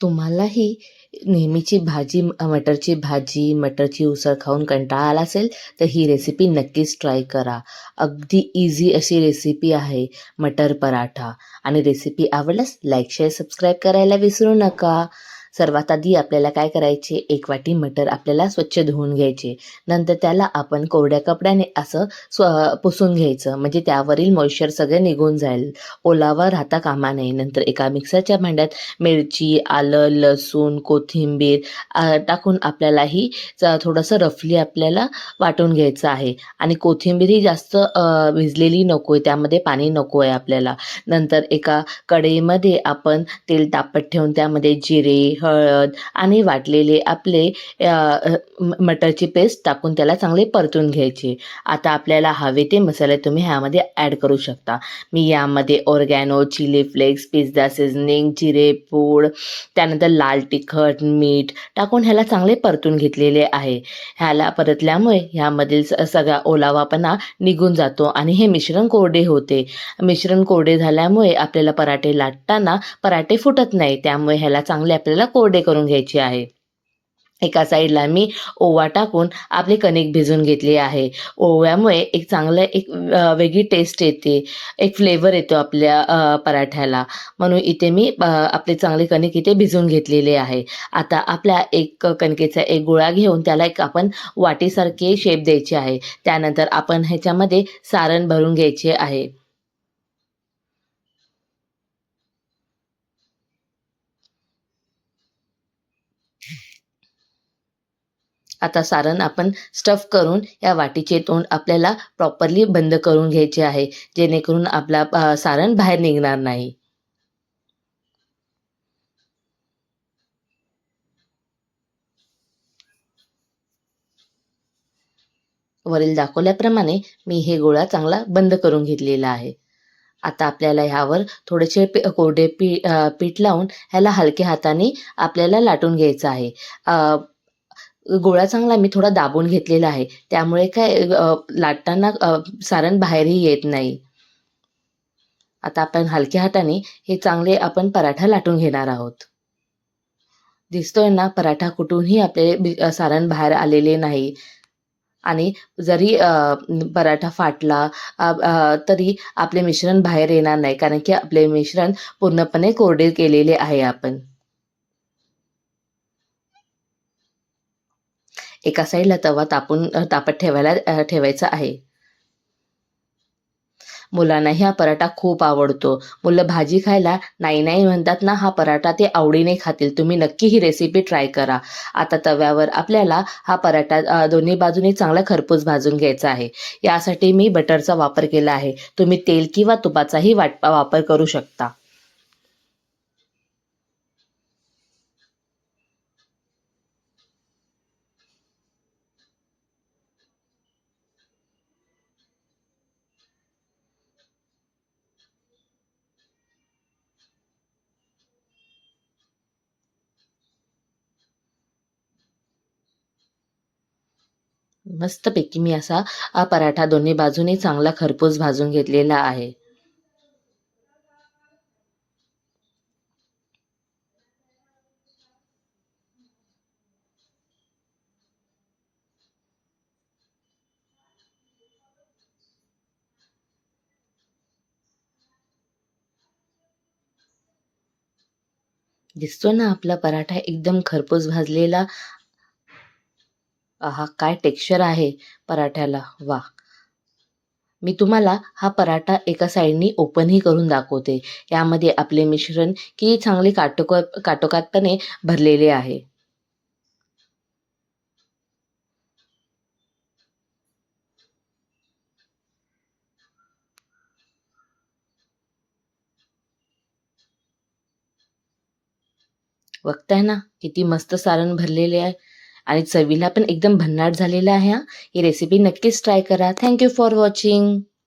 तुम्हालाही नेहमीची भाजी मटरची भाजी मटरची उसळ खाऊन कंटाळा आला असेल तर ही रेसिपी नक्कीच ट्राय करा. अगदी इझी अशी रेसिपी आहे मटर पराठा. आणि रेसिपी आवडल्यास लाईक शेअर सबस्क्राईब करायला विसरू नका. सर्वात आधी आपल्याला काय करायचे? एक वाटी मटर आपल्याला स्वच्छ धुवून घ्यायचे. नंतर त्याला आपण कोरड्या कपड्याने असं स्व पुसून घ्यायचं. म्हणजे त्यावरील मॉइश्चर सगळं निघून जाईल. ओलावा राहता कामा नये. नंतर एका मिक्सरच्या भांड्यात मिरची आलं लसूण कोथिंबीर टाकून आपल्यालाही थोडंसं रफली आपल्याला वाटून घ्यायचं आहे. आणि कोथिंबीर ही जास्त भिजलेली नको आहे त्यामध्ये पाणी नको आहे आपल्याला. नंतर एका कढईमध्ये आपण तेल तापत ठेवून त्यामध्ये जिरे हळद आणि वाटलेले आपले मटरची पेस्ट टाकून त्याला चांगले परतून घ्यायचे. आता आपल्याला हवे ते मसाले तुम्ही ह्यामध्ये ॲड करू शकता. मी यामध्ये oregano chilli flakes pizza seasoning जिरे पूड त्यानंतर लाल तिखट मीठ टाकून ह्याला चांगले परतून घेतलेले आहे. ह्याला परतल्यामुळे ह्यामधील स सगळा ओलावापणा निघून जातो आणि हे मिश्रण कोरडे होते. मिश्रण कोरडे झाल्यामुळे आपल्याला पराठे लाटताना पराठे फुटत नाही. त्यामुळे ह्याला चांगले आपल्याला कोरडे करून घ्यायचे आहे. एका साईडला मी ओवा टाकून आपले कणिक भिजून घेतली आहे. ओव्यामुळे एक चांगलं एक वेगळी टेस्ट येते. एक फ्लेवर येतो आपल्या पराठ्याला. म्हणून इथे मी आपली आपले चांगले कणिक इथे भिजून घेतलेले आहे. आता आपल्या एक कणकेचा एक गोळा घेऊन त्याला एक आपण वाटीसारखे शेप द्यायची आहे. त्यानंतर आपण ह्याच्यामध्ये सारण भरून घ्यायचे आहे. आता सारण आपण स्टफ करून या वाटीचे तोंड आपल्याला प्रॉपरली बंद करून घ्यायचे आहे जेणेकरून आपला सारण बाहेर निघणार नाही. वरील दाखवल्याप्रमाणे मी हे गोळा चांगला बंद करून घेतलेला आहे. आता आपल्याला ह्यावर थोडेसे पी कोरडे पी पीठ लावून ह्याला हलक्या हाताने आपल्याला लाटून घ्यायचं आहे. गोळा चांगला मी थोडा दाबून घेतलेला आहे. त्यामुळे काय लाटताना सारण बाहेरही येत नाही. आता आपण हलक्या हाताने हे चांगले आपण पराठा लाटून घेणार आहोत. दिसतोय ना पराठा कुठूनही आपले सारण बाहेर आलेले नाही. आणि जरी पराठा फाटला तरी आपले मिश्रण बाहेर येणार नाही. कारण की आपले मिश्रण पूर्णपणे कोरडे केलेले आहे आपण. एका साईडला तवा तापून तापत ठेवायला ठेवायचा आहे. मुलांनाही हा पराठा खूप आवडतो. मुलं भाजी खायला नाही नाही म्हणतात ना हा पराठा ते आवडीने खातील. तुम्ही नक्की ही रेसिपी ट्राय करा. आता तव्यावर आपल्याला हा पराठा दोन्ही बाजूने चांगला खरपूस भाजून घ्यायचा आहे. यासाठी मी बटरचा वापर केला आहे. तुम्ही तेल किंवा तुपाचाही वाट वापर करू शकता. मस्तपैकी मी असा पराठा दोन्ही बाजूनी चांगला खरपूस भाजून घेतलेला आहे. दिसतो ना आपला पराठा एकदम खरपूस भाजलेला हा काय टेक्स्चर आहे पराठ्याला? वा. मी तुम्हाला हा पराठा एका साईडनी ओपनही करून दाखवते. यामध्ये आपले मिश्रण की चांगले काटोक काटोकातपणे भरलेले आहे. बघताय ना किती मस्त सारण भरलेले आहे. आणि चवीला पण एकदम भन्नाट झालेला आहे हा. ही रेसिपी नक्कीच ट्राय करा. Thank you for watching